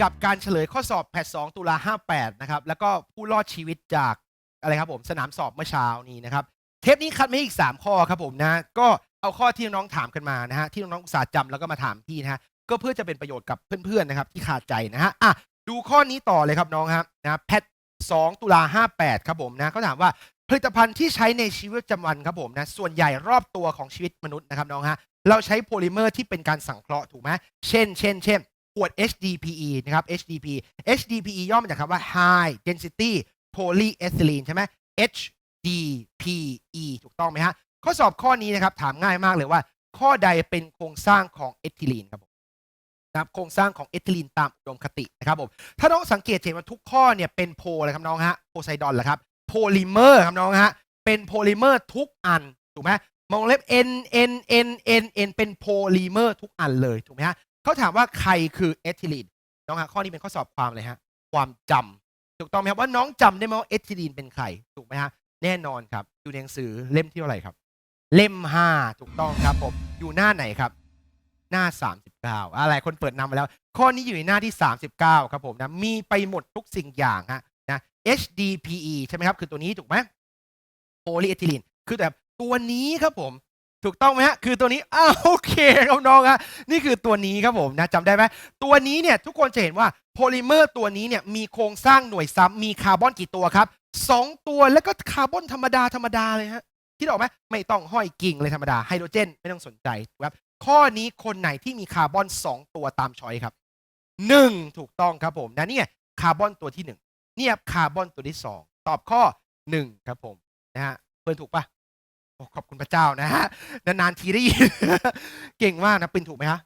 กับการเฉลยข้อสอบแพท2ตุลา58 นะครับ แล้วก็ผู้รอดชีวิตจากอะไรครับผม สนามสอบเมื่อเช้านี้นะครับ เทปนี้คัดมาอีก 3 ข้อครับผมนะ ก็เอาข้อที่น้องถามกันมานะฮะ ที่น้องๆอุตส่าห์จำแล้วก็มาถามพี่นะฮะ ก็เพื่อจะเป็นประโยชน์กับเพื่อนๆนะครับที่ขาดใจนะฮะ อะ ดูข้อนี้ต่อเลยครับน้องครับนะแพท2ตุลา58 ครับผมนะเขาถามว่าผลิตภัณฑ์ที่ใช้ในชีวิตประจำวันครับผมนะ ส่วนใหญ่รอบตัวของชีวิตมนุษย์นะครับน้องฮะ เราใช้โพลิเมอร์ที่เป็นการสังเคราะห์ถูกไหมเช่น เช่น เช่น ขวด HDPE นะครับ HDP HDPE ย่อมาจากคำว่า High Density Polyethylene ใช่ไหม HDPE ถูกต้องไหมฮะ ข้อสอบข้อนี้นะครับถามง่ายมากเลยว่า ข้อใดเป็นโครงสร้างของเอทิลีนครับผมนะครับโครงสร้างของเอทิลีนตามอุดมคตินะครับผมถ้าน้องสังเกตเห็นว่าทุกข้อเนี่ยเป็นโพเลยครับน้องฮะโพไซดอนเหรอครับโพลิเมอร์ครับน้องฮะเป็นโพลิเมอร์ทุกอันถูกไหมมองเล็บ N N N N N เป็นโพลิเมอร์ทุกอันเลยถูกไหมฮะ เขาถามว่าใครคือเอทิลีนน้องฮะข้อนี้เป็นข้อสอบความเลยฮะความจำถูกต้องไหมครับว่าน้องจำได้ไหมว่าเอทิลีนเป็นใครถูกไหมฮะแน่นอนครับอยู่ในหนังสือเล่มที่เท่าไหร่ครับ เล่ม5ถูกต้องครับผมอยู่หน้าไหนครับ หน้า 39 อะไรคนเปิดนำมาแล้ว ข้อนี้อยู่ในหน้าที่ 39 ครับผมนะมีไปหมดทุกสิ่งอย่างฮะนะ HDPE ใช่ไหมครับ คือตัวนี้ถูกไหมโพลีเอทิลีนคือแบบตัวนี้ครับผม ถูกต้องไหมฮะคือตัวนี้อ้าวโอเคครับน้องฮะนี่คือตัวนี้ครับผมนะจำได้ไหมตัวนี้เนี่ยทุกคนจะเห็นว่าโพลิเมอร์ตัวนี้เนี่ยมีโครงสร้างหน่วยซ้ำมีคาร์บอนกี่ตัวครับสองตัวแล้วก็คาร์บอนธรรมดาธรรมดาเลยฮะคิดออกไหมไม่ต้องห้อยกิ่งเลยธรรมดาไฮโดรเจนไม่ต้องสนใจครับข้อนี้คนไหนที่มีคาร์บอนสองตัวตามช้อยครับหนึ่งถูกต้องครับผมนะเนี่ยคาร์บอนตัวที่หนึ่งเนี่ยคาร์บอนตัวที่สองตอบข้อหนึ่งครับผมนะฮะเพื่อนถูกปะ ขอบคุณพระเจ้านะฮะนานๆทีได้ยินเก่งมากนะปินถูกไหมฮะ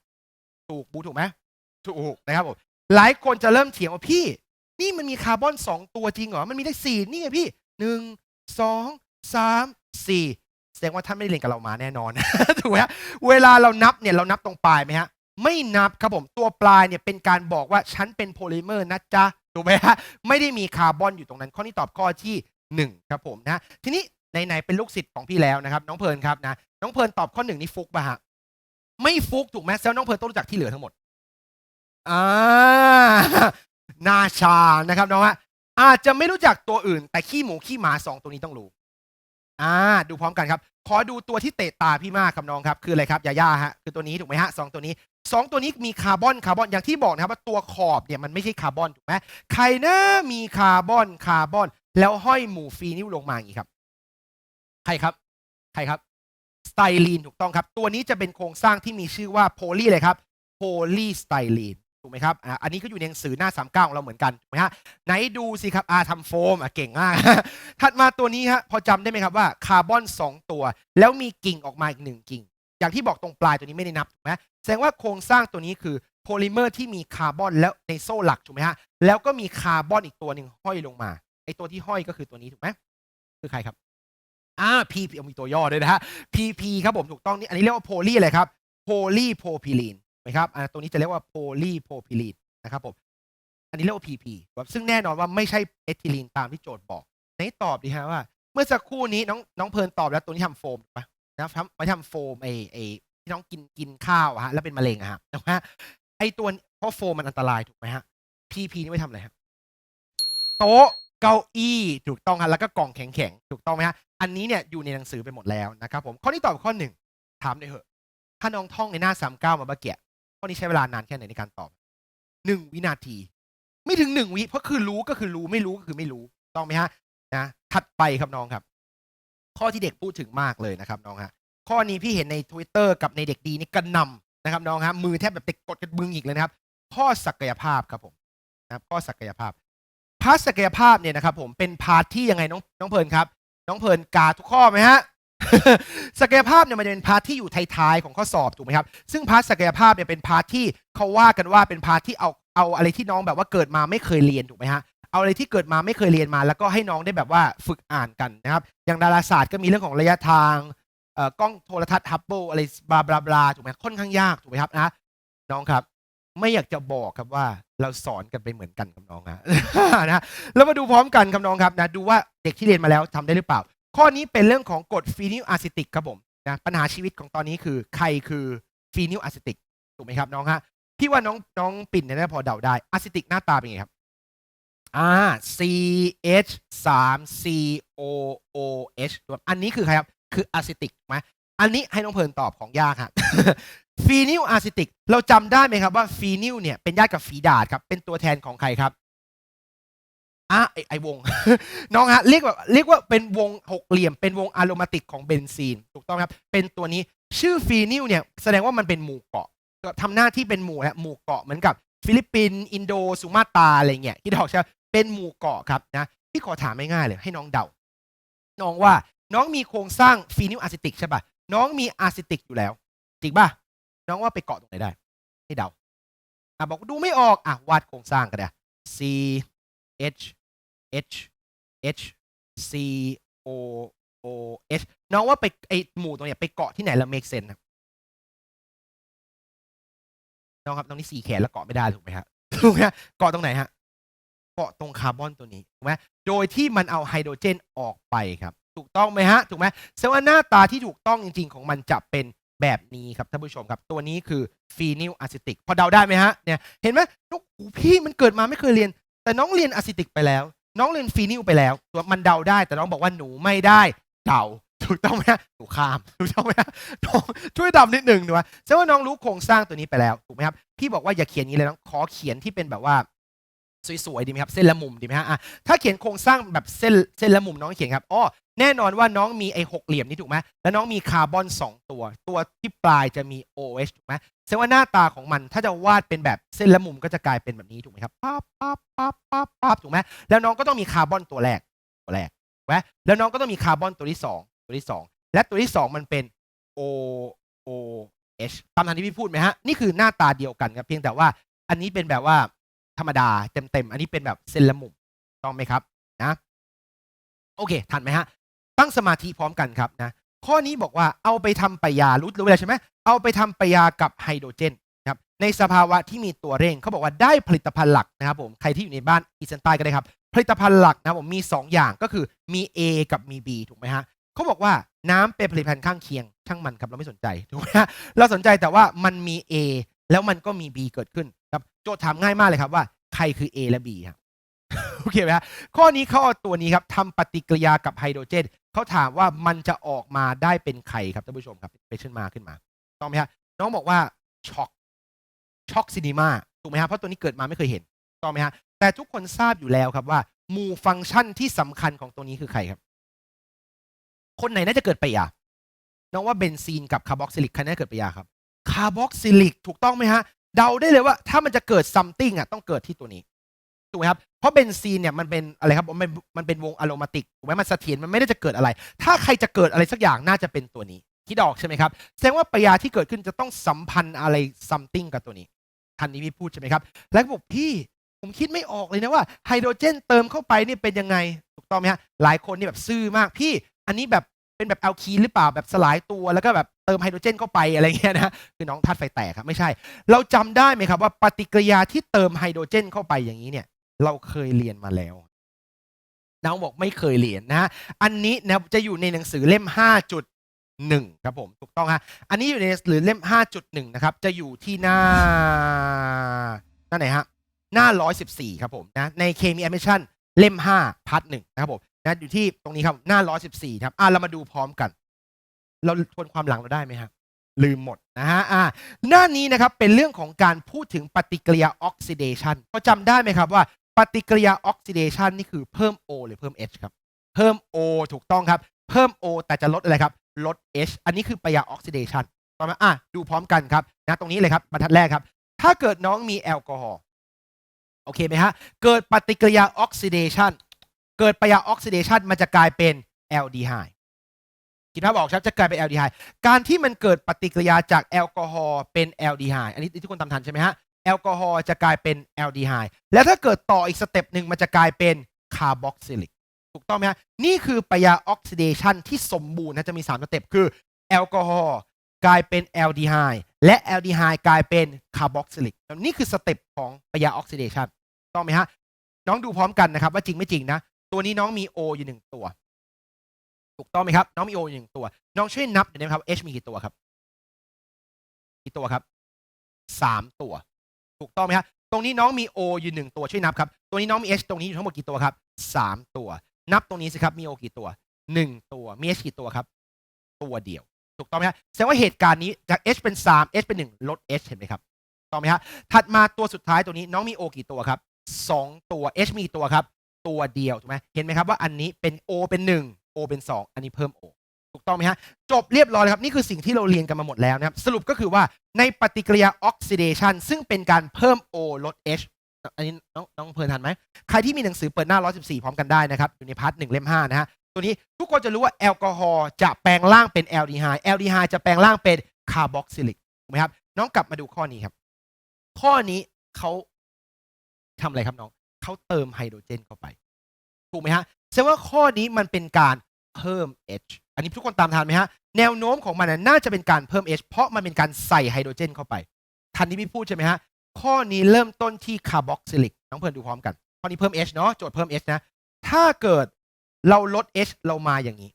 ถูกบูถูกไหมถูกนะครับผมหลายคนจะเริ่มเถียงว่าพี่ นี่มันมีคาร์บอนสองตัวจริงเหรอมันมีได้สี่นี่ไงพี่หนึ่งสองสามสี่แสดงว่าท่านไม่ได้เรียนกับเรามาแน่นอนถูกไหมฮะเวลาเรานับเนี่ยเรานับตรงปลายไหมฮะไม่นับครับผมตัวปลายเนี่ยเป็นการบอกว่าฉันเป็นโพลิเมอร์นะจ๊ะถูกไหมฮะไม่ได้มีคาร์บอนอยู่ตรงนั้น ข้อนี้ตอบข้อที่หนึ่งครับผมนะทีนี้ ไหนๆเป็นลูกศิษย์ของพี่แล้วนะครับ น้องเพลินครับนะน้องเพลินตอบข้อหนึ่งนี่ฟุกป่ะฮะไม่ฟุกถูกไหมแซวน้องเพลินต้องรู้จักที่เหลือทั้งหมดอ่านาชานะครับน้องฮะอาจจะไม่รู้จักตัวอื่น แต่ขี้หมูขี้หมาสองตัวนี้ต้องรู้อ่าดูพร้อมกันครับ ขอดูตัวที่เตะตาพี่มากครับน้องครับ คืออะไรครับยาย่าฮะคือตัวนี้ถูกไหมฮะสองตัวนี้สองตัวนี้มีคาร์บอนคาร์บอนอย่างที่บอกนะครับว่าตัวขอบเนี่ยมันไม่ใช่คาร์บอนถูกไหมใครนะมีคาร์บอนคาร์บอน แล้วห้อยหมูฟีนิลลงมาอย่างนี้ครับ ใครครับ ใครครับสไตลีนถูกต้องครับ ตัวนี้จะเป็นโครงสร้างที่มีชื่อว่าโพลีเลยครับโพลีสไตลีนถูกไหมครับอ่าอันนี้ก็อยู่ในหนังสือหน้า39ของเราเหมือนกันถูกไหมฮะไหนดูสิครับอาทำโฟมอะเก่งมาก ถัดมาตัวนี้ฮะพอจำได้ไหมครับว่าคาร์บอน 2 ตัว แล้วมีกิ่งออกมาอีกหนึ่งกิ่ง อย่างที่บอกตรงปลายตัวนี้ไม่ได้นับถูกไหมแสดงว่าโครงสร้างตัวนี้คือโพลิเมอร์ที่มีคาร์บอนแล้วในโซ่หลักถูกไหมฮะแล้วก็มีคาร์บอนอีกตัวหนึ่งห้อยลงมาไอตัวที่ห้อยก็คือตัวนี้ถูกไหมคือใครครับ อ่า PP เอามีตัวย่อด้วยนะฮะ PP ครับผมถูกต้องนี่อันนี้เรียกว่าโพลีอะไรครับโพลีโพพิลีนไหมครับอ่าตัวนี้จะเรียกว่าโพลีโพพิลีนนะครับผมอันนี้เรียกว่า PP ครับซึ่งแน่นอนว่าไม่ใช่เอทิลีนตามที่โจทย์บอกไหนตอบดีฮะว่า เมื่อสักครู่นี้น้องน้องเพลินตอบแล้วตัวนี้ทำโฟมถูกปะนะครับทำไม่ทำโฟมไอไอที่น้องกินกินข้าวอะฮะแล้วเป็นมะเร็งอะฮะนะฮะไอตัวเพราะโฟมมันอันตรายถูกไหมฮะ PP นี่ไม่ทำอะไรฮะโต๊ะเก้าอี้ถูกต้องฮะแล้วก็กล่องแข็งๆถูกต้องไหมฮะ อันนี้เนี่ยอยู่ในหนังสือไปหมดแล้วนะครับผมข้อนี้ตอบข้อหนึ่งถามเลยเหอะถ้าน้องท่องในหน้าสามเก้ามาเมื่อกี้ข้อนี้ใช้เวลานานแค่ไหนในการตอบหนึ่งวินาที ไม่ถึงหนึ่งวิเพราะคือรู้ก็คือรู้ไม่รู้ก็คือไม่รู้ต้องไหมฮะนะถัดไปครับน้องครับ ข้อที่เด็กพูดถึงมากเลยนะครับน้องฮะข้อนี้พี่เห็นใน Twitter กับในเด็กดีนี่กระหนำนะครับน้องฮะมือแทบแบบเด็กกดกันมึงอีกเลยนะครับ ข้อศักยภาพครับผมนะครับข้อศักยภาพพาร์ทศักยภาพเนี่ยนะครับผมเป็นพาร์ทที่ยังไงน้องน้องเพลินครับ น้องเพลินกาทุกข้อไหมฮะศักยภาพเนี่ยมันจะเป็นพาร์ทที่อยู่ท้ายๆของข้อสอบถูกไหมครับ ซึ่งพาร์ทศักยภาพเนี่ยเป็นพาร์ทที่เขาว่ากันว่าเป็นพาร์ทที่เอาเอาอะไรที่น้องแบบว่าเกิดมาไม่เคยเรียนถูกไหมฮะเอาอะไรที่เกิดมาไม่เคยเรียนมา แล้วก็ให้น้องได้แบบว่าฝึกอ่านกันนะครับ อย่างดาราศาสตร์ก็มีเรื่องของระยะทางเอ่อกล้องโทรทัศน์ฮับเบิลอะไรบลาบลาบลาถูกไหมค่อนข้างยากถูกไหมครับนะน้องครับ ไม่อยากจะบอกครับว่าเราสอนกันไปเหมือนกันครับน้องฮะนะแล้วมาดูพร้อมกันครับน้องครับนะดูว่า เด็กที่เรียนมาแล้วทำได้หรือเปล่า ข้อนี้เป็นเรื่องของกรดฟีนิลอะซิติกครับผมนะปัญหาชีวิตของตอนนี้คือใครคือฟีนิลอะซิติกถูกไหมครับน้องฮะพี่ว่าน้องน้องปิ่นเนี่ยน่าพอเดาได้อะซิติกหน้าตาเป็นไงครับอ่า C H 3 C O O H อันนี้คือใครครับ คืออะซิติกไหมอันนี้ให้น้องเพลินตอบของยากครับฟีนิลอะซิติกเราจำได้ไหมครับว่าฟีนิลเนี่ยเป็นญาติกับฟีดาดครับ เป็นตัวแทนของใครครับ อะไอไอวง น้องฮะเรียกว่าเรียกว่าเป็นวงหกเหลี่ยม เป็นวงอะโรมาติกของเบนซีน ถูกต้องครับ เป็นตัวนี้ชื่อฟีนิลเนี่ยแสดงว่ามันเป็นหมู่เกาะทำหน้าที่เป็นหมู่ฮะหมู่เกาะเหมือนกับฟิลิปปินส์อินโดสุมาตราอะไรเงี้ยที่ดอกใช่เป็นหมู่เกาะครับนะพี่ขอถามง่ายๆเลยให้น้องเดา น้องว่าน้องมีโครงสร้างฟีนิลอะซิติกใช่ป่ะน้องมีอะซิติกอยู่แล้ว จริงป่ะน้องว่าไปเกาะตรงไหนได้ ให้เดาอะบอกดูไม่ออกอะวาดโครงสร้างกันเลย C H H H C O O H น้องว่าไปไอหมู่ตรงเนี้ยไปเกาะที่ไหนแล้ว make sense ครับน้องครับน้องนี่สี่แขนแล้วเกาะไม่ได้ถูกไหมครับถูกไหมฮะเกาะตรงไหนฮะเกาะตรงคาร์บอนตัวนี้ถูกไหมโดยที่มันเอาไฮโดรเจนออกไปครับ ถูกต้องไหมฮะถูกไหมแสดงว่าหน้าตาที่ถูกต้องจริง ๆ ของมันจะเป็นแบบนี้ครับท่านผู้ชมครับ ตัวนี้คือฟีนิลอะซิติกพอเดาได้ไหมฮะเนี่ยเห็นไหมน้องหูพี่มันเกิดมาไม่เคยเรียน แต่น้องเรียนอะซิติกไปแล้ว น้องเรียนฟีนิลไปแล้วตัวมันเดาได้ แต่น้องบอกว่าหนูไม่ได้เดาถูกต้องไหมฮะหนูข้ามถูกต้องไหมน้องช่วยดำนิดหนึ่งหนูว่าแสดงว่าน้องรู้โครงสร้างตัวนี้ไปแล้วถูกไหมครับพี่บอกว่าอย่าเขียนอย่างนี้เลยน้องขอเขียนที่เป็นแบบว่าสวยๆดีไหมครับเส้นละมุมดีไหมฮะอะถ้าเขียนโครงสร้างแบบเส้นเส้นละมุมน้องเขียนครับอ๋อแน่นอนว่าน้องมีไอ้หกเหลี่ยมนี่ถูกไหมแล้วน้องมีคาร์บอน 2 ตัว ตัวที่ปลายจะมี OH ถูกไหม แสดงว่าหน้าตาของมันถ้าจะวาดเป็นแบบเส้นละมุมก็จะกลายเป็นแบบนี้ถูกไหมครับปั๊บปั๊บปั๊บปั๊บปั๊บถูกไหมแล้วน้องก็ต้องมีคาร์บอนตัวแรกตัวแรกถูกไหมแล้วน้องก็ต้องมีคาร์บอนตัวที่สองตัวที่สองและตัวที่สองมันเป็น O O H ตามทางที่พี่พูดไหมฮะนี่คือหน้าตาเดียวกันครับเพียงแต่ว่าอันนี้เป็นแบบว่าธรรมดาเต็มๆอันนี้เป็นแบบเส้นละมุมต้องไหมครับนะโอเคทันไหมฮะตั้งสมาธิพร้อมกันครับนะ ข้อนี้บอกว่าเอาไปทำปยารู้รู้แล้วใช่ไหมเอาไปทำปยากับไฮโดรเจนครับในสภาวะที่มีตัวเร่งเขาบอกว่าได้ผลิตภัณฑ์หลักนะครับผมใครที่อยู่ในบ้านอีสานใต้ก็ได้ครับ ผลิตภัณฑ์หลักนะผมมี 2 อย่างก็คือมี A กับมี B ถูกไหมฮะเขาบอกว่าน้ำเป็นผลิตภัณฑ์ข้างเคียง ช่างมันครับเราไม่สนใจถูกไหมฮะเราสนใจแต่ว่ามันมี A แล้วมันก็มี B เกิดขึ้นครับโจทย์ถามง่ายมากเลยครับว่าใครคือ A และ B ครับโอเคไหมฮะข้อนี้เขาเอาตัวนี้ครับทำปฏิกิริยากับไฮโดรเจน เขาถามว่ามันจะออกมาได้เป็นใครครับท่านผู้ชมครับเป็นขึ้นมาขึ้นมาต้องไหมฮะน้องบอกว่าช็อกช็อกซินิมาถูกไหมฮะเพราะตัวนี้เกิดมาไม่เคยเห็นต้องไหมฮะแต่ทุกคนทราบอยู่แล้วครับว่าหมู่ฟังก์ชันที่สำคัญของตัวนี้คือใครครับ คนไหนน่าจะเกิดไปยาน้องว่าเบนซีนกับคาร์บอกซิลิกใครน่าจะเกิดไปยาครับคาร์บอกซิลิกถูกต้องไหมฮะเดาได้เลยว่าถ้ามันจะเกิดซัมติงอะต้องเกิดที่ตัวนี้ ถูกไหมครับ เพราะเบนซีนเนี่ยมันเป็นอะไรครับมันมันเป็นวงอะโรมาติกถูกไหมมันเสถียรมันไม่ได้จะเกิดอะไร ถ้าใครจะเกิดอะไรสักอย่างน่าจะเป็นตัวนี้คิดออกใช่ไหมครับแสดงว่าปริยาที่เกิดขึ้นจะต้องสัมพันธ์อะไรซัมติงกับตัวนี้ทันนี้พี่พูดใช่ไหมครับ แล้วก็บอกพี่ผมคิดไม่ออกเลยนะว่าไฮโดรเจนเติมเข้าไปนี่เป็นยังไงถูกต้องไหมฮะหลายคนนี่แบบซื่อมากพี่ อันนี้แบบเป็นแบบแอลคีนหรือเปล่าแบบสลายตัวแล้วก็แบบเติมไฮโดรเจนเข้าไปอะไรเงี้ยนะคือน้องธาตุไฟแตกครับไม่ใช่ เราจำได้ไหมครับว่าปฏิกิริยาที่เติมไฮโดรเจนเข้าไปอย่างนี้เนี่ย เราเคยเรียนมาแล้วน้องบอกไม่เคยเรียนนะฮะอันนี้นะจะอยู่ในหนังสือเล่ม 5.1 ครับผมถูกต้องฮะอันนี้อยู่ในหนังสือเล่ม 5.1 นะครับ จะอยู่ที่หน้าหน้าไหนฮะหน้า 114 ครับผมนะในเคมีแอมิชันเล่ม 5พาร์ทหนึ่งนะครับผมนะอยู่ที่ตรงนี้ครับหน้า 114 ครับอะเรามาดูพร้อมกัน เราทวนความหลังเราได้ไหมฮะลืมหมดนะฮะอ่าหน้านี้นะครับเป็นเรื่องของการพูดถึงปฏิกิริยาออกซิเดชันพอจำได้ไหมครับว่า ปฏิกิริยาออกซิเดชันนี่คือเพิ่ม O หรือเพิ่ม H ครับ เพิ่ม O ถูกต้องครับ เพิ่ม O แต่จะลดอะไรครับ ลด H อันนี้คือปฏิกิริยาออกซิเดชันต่อมาอะดูพร้อมกันครับนะตรงนี้เลยครับบรรทัดแรกครับ ถ้าเกิดน้องมีแอลกอฮอล์โอเคไหมฮะ เกิดปฏิกิริยาออกซิเดชันเกิดปฏิกิริยาออกซิเดชันมันจะกลายเป็นแอลดีไฮด์คิดภาพออกครับจะกลายเป็นแอลดีไฮการที่มันเกิดปฏิกิริยาจากแอลกอฮอล์เป็นแอลดีไฮอันนี้ทุกคนทำทันใช่ไหมฮะ แอลกอฮอล์จะกลายเป็นแอลดีไฮด์แล้วถ้าเกิดต่ออีกสเต็ปหนึ่งมันจะกลายเป็นคาร์บอกซิลิกถูกต้องไหมฮะนี่คือปยาออกซิเดชันที่สมบูรณ์นะจะมี 3 สเต็ปคือแอลกอฮอล์กลายเป็นแอลดีไฮด์และแอลดีไฮด์กลายเป็นคาร์บอกซิลิกนี่คือสเต็ปของปยาออกซิเดชันต้องไหมฮะน้องดูพร้อมกันนะครับ ว่าจริงไม่จริงนะ ตัวนี้น้องมี O อยู่หนึ่งตัว ถูกต้องไหมครับ น้องมี O อยู่หนึ่งตัว น้องช่วยนับหน่อยได้ไหมครับ H มีกี่ตัวครับ กี่ตัวครับสามตัว ถูกต้องไหมครับตรงนี้น้องมี O อยู่หนึ่งตัวช่วยนับครับ ตัวนี้น้องมี H ตรงนี้อยู่ทั้งหมดกี่ตัวครับสามตัว นับตรงนี้สิครับมี O กี่ตัวหนึ่งตัวมี H กี่ตัวครับ ตัวเดียว ถูกต้องไหมครับแสดงว่าเหตุการณ์นี้จาก H เป็น3 H เป็น1ลด H เห็นไหมครับถูกต้องไหมครับถัดมาตัวสุดท้ายตัวนี้น้องมี O กี่ตัวครับสองตัว H มีกี่ตัวครับ ตัวเดียวถูกไหมเห็นไหมครับว่าอันนี้เป็น O เป็น1 O เป็น2อันนี้เพิ่ม O ถูกต้องไหมฮะ จบเรียบร้อยแล้วครับ นี่คือสิ่งที่เราเรียนกันมาหมดแล้วนะครับ สรุปก็คือว่าในปฏิกิริยาออกซิเดชันซึ่งเป็นการเพิ่ม O ลด H อันนี้น้องน้องเพลินทันไหม ใครที่มีหนังสือเปิดหน้า 114 พร้อมกันได้นะครับ อยู่ในพาร์ทหนึ่งเล่ม5นะฮะ ตัวนี้ทุกคนจะรู้ว่าแอลกอฮอล์จะแปลงร่างเป็นแอลดีไฮด์แอลดีไฮด์จะแปลงร่างเป็นคาร์บอกซิลิกถูกไหมครับ น้องกลับมาดูข้อนี้ครับ ข้อนี้เขาทำอะไรครับน้องเขาเติมไฮโดรเจนเข้าไป ถูกไหมฮะแสดงว่าข้อนี้มันเป็นการเพิ่ม H อันนี้ทุกคนตามทันไหมฮะ แนวโน้มของมันนะน่าจะเป็นการเพิ่ม H เพราะมันเป็นการใส่ไฮโดรเจนเข้าไป ทันที่พี่พูดใช่ไหมฮะ ข้อนี้เริ่มต้นที่คาร์บอกซิลิก น้องเพื่อนดูพร้อมกัน ข้อนี้เพิ่ม H เนาะ โจทย์เพิ่ม H นะ ถ้าเกิดเราลด H เรามาอย่างนี้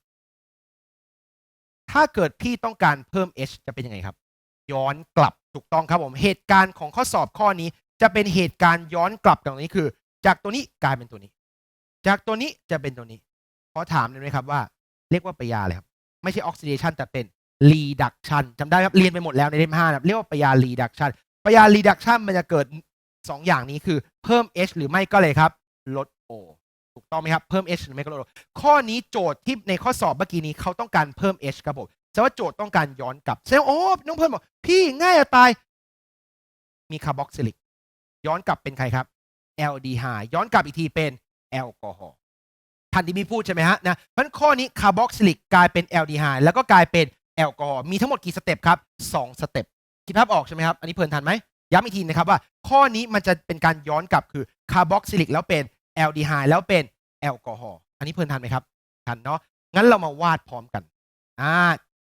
ถ้าเกิดพี่ต้องการเพิ่ม H จะเป็นยังไงครับ ย้อนกลับ ถูกต้องครับผม เหตุการณ์ของข้อสอบข้อนี้ จะเป็นเหตุการณ์ย้อนกลับตรงนี้คือ จากตัวนี้กลายเป็นตัวนี้ จากตัวนี้จะเป็นตัวนี้ ขอถามได้ไหมครับว่า เรียกว่าปยาอะไรครับ ไม่ใช่ออกซิเดชันแต่เป็น reduction จำได้ครับ เรียนไปหมดแล้วในเล่มห้านะครับเรียกว่าปยา reduction ปยา reduction มันจะเกิด 2 อย่างนี้คือเพิ่ม H หรือไม่ก็เลยครับ ลด O ถูกต้องไหมครับ เพิ่ม H หรือไม่ก็ลด O ข้อนี้โจทย์ที่ในข้อสอบเมื่อกี้นี้เขาต้องการเพิ่ม H ครับผมแสดงว่าโจทย์ต้องการย้อนกลับแสดงว่าโอ้น้องเพิ่มบอกพี่ง่ายจะตาย มีคาร์บอกซิลิกย้อนกลับเป็นใครครับแอลดีไฮย้อนกลับอีกทีเป็นแอลกอฮอล์ ทันที่มีพูดใช่ไหมฮะนะเพราะฉะนั้นข้อนี้คาร์บอกซิลิกกลายเป็นแอลดีไฮแล้วก็กลายเป็นแอลกอฮอล์มีทั้งหมดกี่สเต็ปครับสองสเต็ปคิดภาพออกใช่ไหมครับ อันนี้เพลินทันไหมย้ำอีกทีนะครับว่า ข้อนี้มันจะเป็นการย้อนกลับคือคาร์บอกซิลิกแล้วเป็นแอลดีไฮแล้วเป็นแอลกอฮอล์อันนี้เพลินทันไหมครับทันเนาะงั้นเรามาวาดพร้อมกันอ่า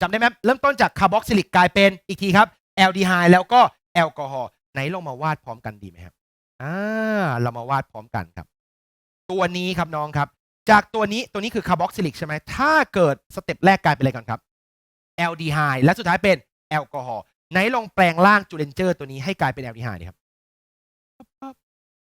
จำได้ไหมเริ่มต้นจากคาร์บอกซิลิกกลายเป็นอีกทีครับแอลดีไฮแล้วก็แอลกอฮอล์ไหนลองมาวาดพร้อมกันดีไหมครับอ่าเรามาวาดพร้อมกันครับ ตัวนี้ครับน้องครับ จากตัวนี้ตัวนี้คือคาร์บอกซิลิกใช่ไหมถ้าเกิดสเต็ปแรกกลายเป็นอะไรก่อนครับแอลดีไฮและสุดท้ายเป็นแอลกอฮอล์ไหนลองแปลงร่างจูเลนเจอร์ตัวนี้ให้กลายเป็นแอลดีไฮดีครับ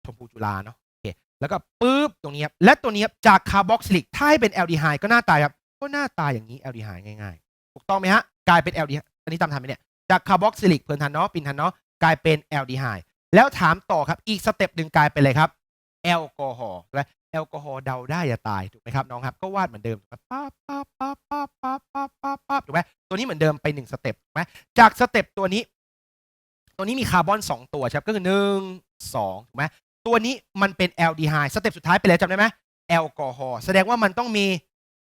ชมพูจุฬาเนาะโอเคแล้วก็ปุ๊บตรงนี้ครับและตัวนี้ครับจากคาร์บอกซิลิกถ้าให้เป็นแอลดีไฮก็หน้าตายครับก็หน้าตายอย่างนี้แอลดีไฮง่ายๆถูกต้องไหมฮะกลายเป็นแอลดีอันนี้ตามทันไหมเนี่ยจากคาร์บอกซิลิกเพลินทันเนาะปินทันเนาะกลายเป็นแอลดีไฮแล้วถามต่อครับอีกสเต็ปหนึ่งกลายเป็นอะไรครับ แอลกอฮอล์ใช่ไหมแอลกอฮอล์เดาได้อย่าตายถูกไหมครับน้องครับก็วาดเหมือนเดิมถูกไหมปั๊บปั๊บปั๊บปั๊บปั๊บปั๊บปั๊บปั๊บถูกไหมตัวนี้เหมือนเดิมไปหนึ่งสเต็ปถูกไหมจากสเต็ปตัวนี้ ตัวนี้มีคาร์บอนสองตัวใช่ไหมก็คือหนึ่งสองถูกไหมตัวนี้มันเป็นแอลดีไฮสเต็ปสุดท้ายไปแล้วจำได้ไหมแอลกอฮอล์แสดงว่ามันต้องมี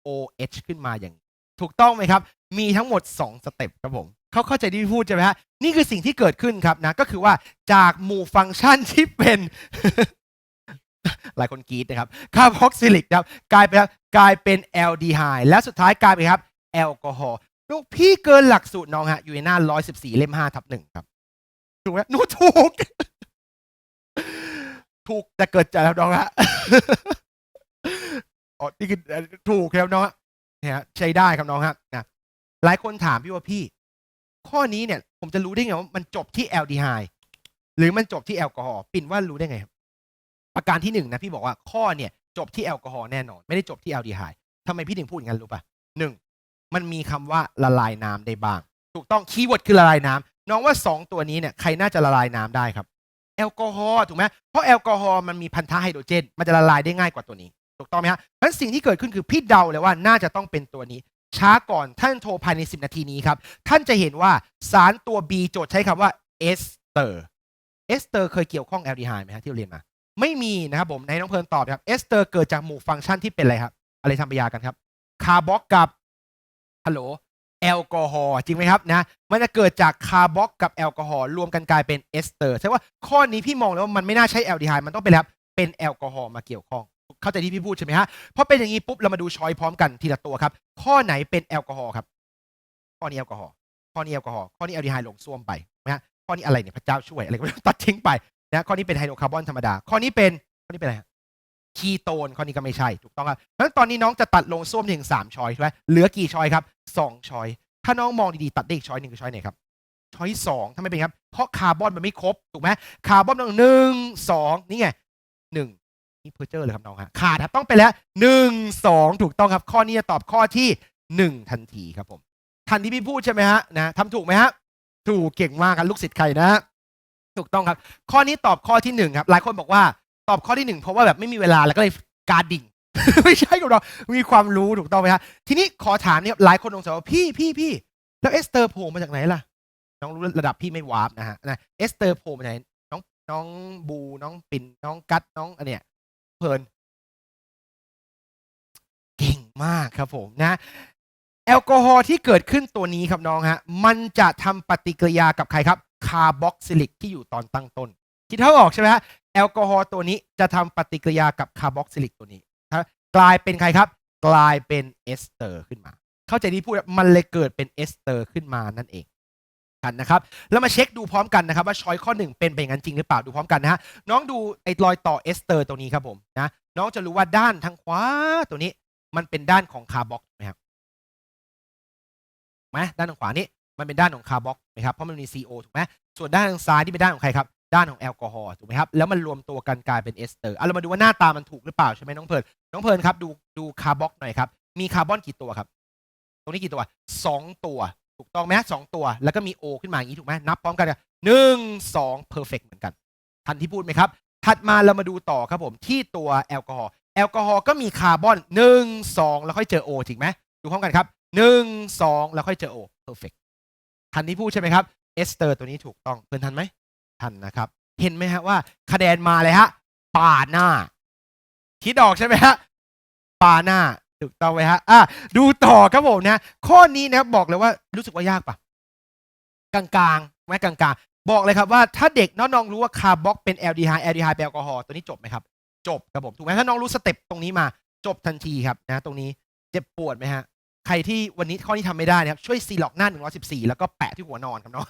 OH ขึ้นมาอย่าง ถูกต้องไหมครับ มีทั้งหมด 2 สเต็ปครับผมเขาเข้าใจที่พูดใช่ไหมฮะนี่คือสิ่งที่เกิดขึ้นครับนะก็คือว่าจากหมู่ฟังก์ชันที่เป็น หลายคนกรีดนะครับคาร์บอกซิลิกครับกลายเป็นกลายเป็นแอลดีไฮและสุดท้ายกลายเป็นครับแอลกอฮอล์ลูกพี่เกินหลักสูตรน้องฮะอยู่ในหน้า114เล่ม5ทับหนึ่งครับถูกไหมหนูถูก ถูกแต่เกิดจากแล้วน้องฮะอ๋อนี่คือถูกครับน้องฮะเนี่ยฮะใช้ได้ครับน้องฮะนะหลายคนถามพี่ว่าพี่ ข้อนี้เนี่ย ผมจะรู้ได้ไงว่ามันจบที่แอลดีไฮหรือมันจบที่แอลกอฮอล์ปิ่นว่ารู้ได้ไงครับ ประการที่หนึ่งนะพี่บอกว่าข้อเนี่ยจบที่แอลกอฮอล์แน่นอน ไม่ได้จบที่แอลดีไฮด์ทำไมพี่ถึงพูดอย่างนั้นรู้ปะหนึ่งมันมีคำว่าละลายน้ำได้บ้าง ถูกต้องคีย์เวิร์ดคือละลายน้ำน้องว่าสองตัวนี้เนี่ยใครน่าจะละลายน้ำได้ครับ แอลกอฮอล์ถูกไหมเพราะแอลกอฮอล์มันมีพันธะไฮโดรเจน มันจะละลายได้ง่ายกว่าตัวนี้ ถูกต้องไหมฮะเพราะฉะนั้นสิ่งที่เกิดขึ้นคือพี่เดาเลยว่าน่าจะต้องเป็นตัวนี้ ช้าก่อนท่านโทรภายใน 10 นาทีนี้ครับ ท่านจะเห็นว่าสารตัว B โจทย์ใช้คำว่าเอสเตอร์เอสเตอร์เคยเกี่ยวข้องแอลดีไฮไหมฮะที่เราเรียนมา ไม่มีนะครับผมในน้องเพลินตอบครับเอสเตอร์เกิดจากหมู่ฟังก์ชันที่เป็นอะไรครับ อะไรทำปยากันครับคาร์บอกกับฮัลโหลแอลกอฮอล์จริงไหมครับนะมันจะเกิดจากคาร์บอกกับแอลกอฮอล์รวมกันกลายเป็นเอสเตอร์แสดงว่าข้อนี้พี่มองแล้วว่ามันไม่น่าใช่แอลดีไฮมันต้องเป็นครับเป็นแอลกอฮอล์มาเกี่ยวข้อง เข้าใจที่พี่พูดใช่ไหมฮะพอเป็นอย่างนี้ปุ๊บเรามาดูช้อยพร้อมกันทีละตัวครับ ข้อไหนเป็นแอลกอฮอล์ครับข้อนี้แอลกอฮอล์ข้อนี้แอลกอฮอล์ข้อนี้แอลดีไฮด์ลงส้วมไปนะฮะข้อนี้อะไรเนี่ยพระเจ้าช่วยอะไรก็ตัดทิ้งไป นะข้อนี้เป็นไฮโดรคาร์บอนธรรมดา ข้อนี้เป็นข้อนี้เป็นอะไรฮะคีโตนข้อนี้ก็ไม่ใช่ถูกต้องครับเพราะฉะนั้นตอนนี้น้องจะตัดลงส้วมถึงสามช้อยใช่ไหมเหลือกี่ช้อยครับสองช้อยถ้าน้องมองดีๆตัดได้อีกช้อยหนึ่งคือช้อยไหนครับช้อยสองทำไมเป็นครับ เพราะคาร์บอนมันไม่ครบถูกไหมคาร์บอนต้องหนึ่งสองนี่ไงหนึ่งนี่เพอร์เจอร์เลยครับน้องฮะขาดครับต้องไปแล้วหนึ่งสองถูกต้องครับ ข้อนี้จะตอบข้อที่หนึ่งทันทีครับผม ทันที่พี่พูดใช่ไหมฮะนะทำถูกไหมฮะถูกเก่งมากครับลูกศิษย์ใครนะ ถูกต้องครับ ข้อนี้ตอบข้อที่หนึ่งครับ หลายคนบอกว่าตอบข้อที่หนึ่งเพราะว่าแบบไม่มีเวลาแล้วก็เลยการดิ่ง ไม่ใช่กับเรา มีความรู้ถูกต้องไหมฮะทีนี้ขอถามเนี่ยหลายคนสงสัยว่าพี่พี่พี่แล้วเอสเตอร์โผล่มาจากไหนล่ะ น้องรู้ระดับพี่ไม่วาร์ปนะฮะนะเอสเตอร์โผล่มาจากไหนน้องน้องบูน้องปิ่นน้องกัดน้องอันเนี้ยเพลินเก่งมากครับผมนะ แอลกอฮอล์ที่เกิดขึ้นตัวนี้ครับน้องฮะมันจะทำปฏิกิริยากับใครครับ คาร์บอกซิลิกที่อยู่ตอนตั้งต้นคิดเท่าออกใช่ไหมฮะแอลกอฮอล์ตัวนี้จะทำปฏิกิริยากับคาร์บอกซิลิกตัวนี้นะกลายเป็นใครครับ กลายเป็นเอสเตอร์ขึ้นมา เข้าใจที่พูดมันเลยเกิดเป็นเอสเตอร์ขึ้นมานั่นเองกันนะครับแล้วมาเช็คดูพร้อมกันนะครับว่าช้อยข้อหนึ่งเป็นไปอย่างนั้นจริงหรือเปล่าดูพร้อมกันนะฮะน้องดูไอ้รอยต่อเอสเตอร์ตรงนี้ครับผมนะน้องจะรู้ว่าด้านทางขวาตัวนี้มันเป็นด้านของคาร์บอกนะครับไหมด้านทางขวานี้ มันเป็นด้านของคาร์บอกนะครับเพราะมันมี CO ถูกไหมส่วนด้านทางซ้ายที่เป็นด้านของใครครับด้านของแอลกอฮอล์ถูกไหมครับแล้วมันรวมตัวกันกลายเป็นเอสเตอร์เอาเรามาดูว่าหน้าตามันถูกหรือเปล่าใช่ไหมน้องเพลิร์นน้องเพลิร์นครับดูดูคาร์บอกหน่อยครับมีคาร์บอนกี่ตัวครับ ตรงนี้กี่ตัวสองตัว ถูกต้องไหมสองตัว แล้วก็มี O ขึ้นมาอย่างนี้ถูกไหมนับพร้อมกันหนึ่งสองเพอร์เฟกเหมือนกัน ทันที่พูดไหมครับ ถัดมาเรามาดูต่อครับผมที่ตัวแอลกอฮอล์แอลกอฮอล์ก็มีคาร์บอนหนึ่งสองแล้วค่อยเจอ O จริงไหมดูพร้อมกันครับหนึ่งสองแล้วค่อยเจอ O เพอร์เฟก ทันที่พูดใช่ไหมครับเอสเตอร์ตัวนี้ถูกต้องเพื่อนทันไหมทันนะครับ เห็นไหมฮะว่าคะแนนมาเลยฮะป่าหน้า คิดออกใช่ไหมฮะป่าหน้าถูกต้องไหมฮะอะดูต่อครับผมนะข้อนี้นะครับบอกเลยว่ารู้สึกว่ายากปะกลางๆไหมกลางๆ บอกเลยครับว่าถ้าเด็กน้องๆรู้ว่าคาร์บอกเป็นแอลดีไฮแอลดีไฮเป็นแอลกอฮอล์ตัวนี้จบไหมครับ จบครับผมถูกไหมถ้าน้องรู้สเต็ปตรงนี้มา จบทันทีครับนะ ตรงนี้เจ็บปวดไหมฮะ ใครที่วันนี้ข้อนี้ทำไม่ได้นะครับช่วยซีล็อกหน้า 114 แล้วก็แปะที่หัวนอนครับน้อง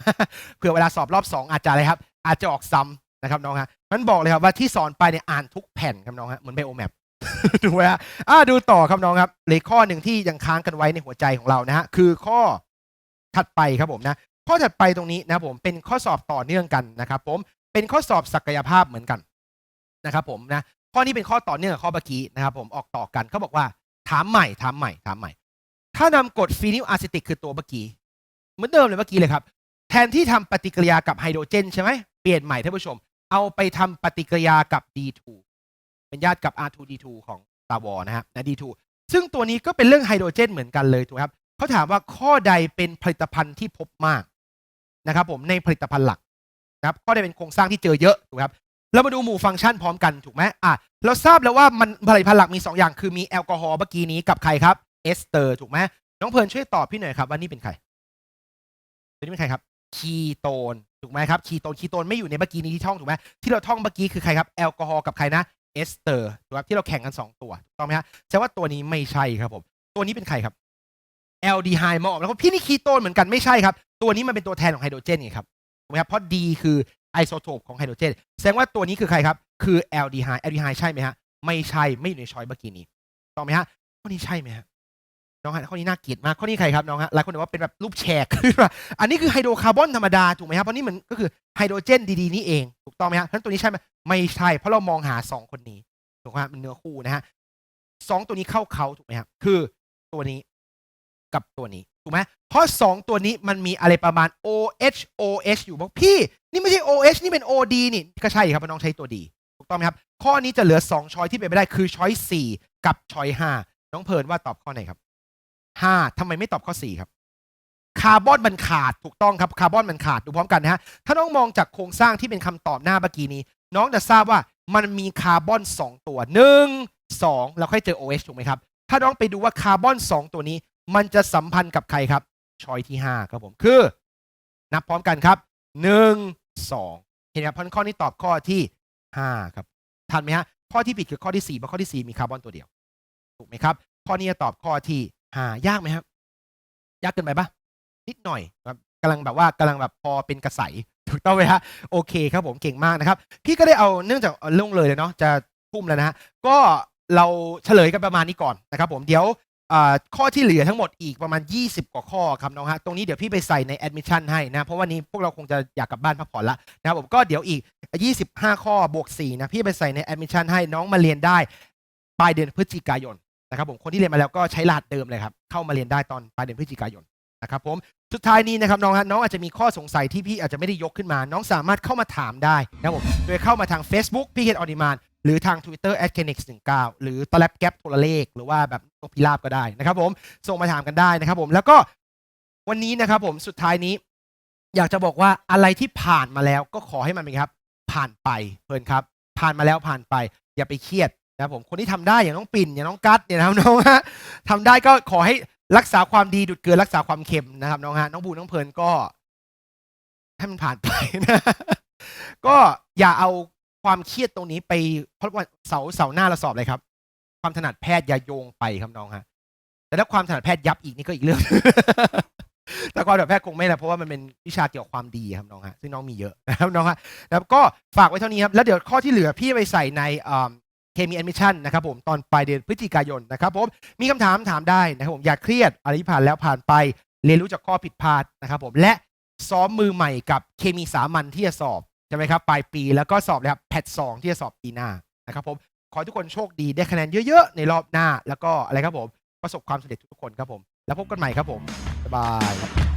เผื่อเวลาสอบรอบ 2 อาจจะอะไรครับ อาจจะออกซ้ำนะครับน้องฮะมันบอกเลยครับว่าที่สอนไปเนี่ยอ่านทุกแผ่นครับน้องฮะเหมือนไบโอแมปถูไหมฮะอ่าดูต่อครับน้องครับเลยข้อหนึ่งที่ยังค้างกันไว้ในหัวใจของเรานะฮะคือข้อถัดไปครับผมนะข้อถัดไปตรงนี้นะผมเป็นข้อสอบต่อเนื่องกันนะครับผมเป็นข้อสอบศักยภาพเหมือนกันนะครับผมนะข้อนี้เป็นข้อต่อเนื่องกับข้อเมื่อกี้นะครับผมออกต่อกันเขาบอกว่าถามใหม่ถามใหม่ถามใหม่ ถ้านำกรดฟีนิลอะซิติกคือตัวเมื่อกี้เหมือนเดิมเลยเมื่อกี้เลยครับ แทนที่ทำปฏิกิริยากับไฮโดรเจนใช่ไหมเปลี่ยนใหม่ท่านผู้ชม เอาไปทำปฏิกิริยากับ D2 เป็นญาติกับ R2D2 ของตาวอนะฮะนะ D2 ซึ่งตัวนี้ก็เป็นเรื่องไฮโดรเจนเหมือนกันเลยถูกไหมครับเขาถามว่าข้อใดเป็นผลิตภัณฑ์ที่พบมากนะครับผมในผลิตภัณฑ์หลักนะครับข้อใดเป็นโครงสร้างที่เจอเยอะถูกไหมครับเรามาดูหมู่ฟังก์ชันพร้อมกันถูกไหมอะเราทราบแล้วว่ามันผลิตภัณฑ์หลักมี 2 อย่าง คือมีแอลกอฮอล์เมื่อกี้นี้กับใครครับ เอสเตอร์ถูกไหมน้องเพลินช่วยตอบพี่หน่อยครับว่านี่เป็นใครตัวนี้เป็นใครครับคีโตนถูกไหมครับคีโตนคีโตนไม่อยู่ในเมื่อกี้นี้ที่ท่องถูกไหมที่เราท่องเมื่อกี้คือใครครับแอลกอฮอล์กับใครนะเอสเตอร์ถูกครับที่เราแข่งกัน 2 ตัวถูกต้องไหมฮะแสดงว่าตัวนี้ไม่ใช่ครับผม ตัวนี้เป็นใครครับแอลดีไฮมาออกแล้วพี่นี่คีโตนเหมือนกันไม่ใช่ครับ ตัวนี้มันเป็นตัวแทนของไฮโดรเจนไงครับถูกไหมครับเพราะ D คือไอโซโทปของไฮโดรเจนแสดงว่าตัวนี้คือใครครับ คือแอลดีไฮแอลดีไฮใช่ไหมฮะไม่ใช่ไม่อยู่ในช้อยเมื่อกี้นี้ถูกต้องไหมฮะข้อนี้ใช่ไหมฮะ น้องฮะข้อนี้น่าเกลียดมากข้อนี้ใครครับน้องฮะหลายคนบอกว่าเป็นแบบรูปแฉกขึ้นมาอันนี้คือไฮโดรคาร์บอนธรรมดาถูกไหมครับเพราะนี่มันก็คือไฮโดรเจนดีๆนี่เองถูกต้องไหมฮะเพราะฉะนั้นตัวนี้ใช่ไหมไม่ใช่เพราะเรามองหาสองคนนี้ถูกไหมมันเนื้อคู่นะฮะสองตัวนี้เข้าเขาถูกไหมครับคือตัวนี้กับตัวนี้ถูกไหมเพราะสองตัวนี้มันมีอะไรประมาณ OH OH อยู่บอกพี่ นี่ไม่ใช่ OH นี่เป็น OD นี่ก็ใช่ครับพราะน้องใช้ตัวดีถูกต้องไหมครับข้อนี้จะเหลือ 2 ช้อยที่เป็นไปได้คือช้อย4กับช้อย5น้องเพลิร์นว่าตอบข้อไหนครับ 5ทำไมไม่ตอบข้อ 4 ครับ คาร์บอนมันขาดถูกต้องครับคาร์บอนมันขาดดูพร้อมกันนะฮะถ้าน้องมองจากโครงสร้างที่เป็นคำตอบหน้าเมื่อกี้นี้ น้องจะทราบว่ามันมีคาร์บอน 2 ตัว 1 2 แล้วค่อยเจอ OH ถูกไหมครับ ถ้าน้องไปดูว่าคาร์บอน 2 ตัวนี้ มันจะสัมพันธ์กับใครครับชอยที่ 5 ครับผมคือ นับพร้อมกันครับ 1 2 เห็นไหมครับเพราะฉะนั้นข้อนี้ตอบข้อที่ 5 ครับทันไหมฮะข้อที่ผิดคือข้อที่4เพราะข้อที่ 4 มีคาร์บอนตัวเดียว ถูกไหมครับ ข้อนี้จะตอบข้อที่ 5ยากไหมครับ ยากเกินไปปะนิดหน่อยครับกำลังแบบว่ากำลังแบบพอเป็นกระใสถูกต้องไหมฮะโอเคครับผมเก่งมากนะครับ พี่ก็ได้เอาเนื่องจากเอาลงเลยเลยเนาะจะทุ่มแล้วนะฮะก็เราเฉลยกันประมาณนี้ก่อนนะครับ ผมเดี๋ยวข้อที่เหลือทั้งหมดอีกประมาณ 20 กว่าข้อครับน้องฮะตรงนี้เดี๋ยวพี่ไปใส่ในแอดมิชชั่นให้นะ เพราะวันนี้พวกเราคงจะอยากกลับบ้านพักผ่อนละนะครับผมก็เดี๋ยวอีก 25 ข้อบวก 4 นะ พี่ไปใส่ในแอดมิชชั่นให้น้องมาเรียนได้ปลายเดือนพฤศจิกายน นะครับผมคนที่เรียนมาแล้วก็ใช้รหัสเดิมเลยครับเข้ามาเรียนได้ตอนปลายเดือนพฤศจิกายนนะครับผมสุดท้ายนี้นะครับน้องฮะน้องอาจจะมีข้อสงสัยที่พี่อาจจะไม่ได้ยกขึ้นมา น้องสามารถเข้ามาถามได้นะครับผมโดยเข้ามาทาง Facebook พี่เคนออดิมานหรือทาง Twitter a d k e n i x 1 9หรือตะแลบแก๊ปโทรเลข หรือว่าแบบนกพิราบก็ได้นะครับผมส่งมาถามกันได้นะครับผมแล้วก็วันนี้นะครับผมสุดท้ายนี้ อยากจะบอกว่าอะไรที่ผ่านมาแล้วก็ขอให้มันเป็นครับ ผ่านไปเพลินครับ ผ่านมาแล้วผ่านไป อย่าไปเครียด นะครับผมคนที่ทำได้อย่างน้องปิ่นอย่างน้องกัดเนี่ยนะครับน้องฮะทำได้ก็ขอให้รักษาความดีดุดเกลือรักษาความเค็มนะครับน้องฮะน้องบูน้องเพลินก็ให้มันผ่านไปนะก็อย่าเอาความเครียดตรงนี้ไปเพราะว่าเสาเสาหน้าเราสอบเลยครับ ความถนัดแพทย์อย่าโยงไปครับน้องฮะแต่ถ้าความถนัดแพทย์ยับอีกนี่ก็อีกเรื่องแต่ความถนัดแพทย์คงไม่ละเพราะว่ามันเป็นวิชาเกี่ยวกับความดีครับน้องฮะซึ่งน้องมีเยอะนะครับน้องฮะแล้วก็ฝากไว้เท่านี้ครับแล้วเดี๋ยวข้อที่เหลือพี่ไปใส่ใน เคมีแอดมิชชั่นนะครับผมตอนปลายเดือนพฤศจิกายนนะครับผมมีคำถามถามได้นะครับผมอย่าเครียดอะไรที่ผ่านแล้วผ่านไป เรียนรู้จากข้อผิดพลาดนะครับผมและซ้อมมือใหม่กับเคมีสามัญที่จะสอบใช่ไหมครับปลายปีแล้วก็สอบเลยครับแพทสองที่จะสอบปีหน้านะครับผมขอทุกคนโชคดีได้คะแนนเยอะๆ ในรอบหน้า แล้วก็อะไรครับผม ประสบความสำเร็จทุกคนครับผม แล้วพบกันใหม่ครับผม บ๊ายบาย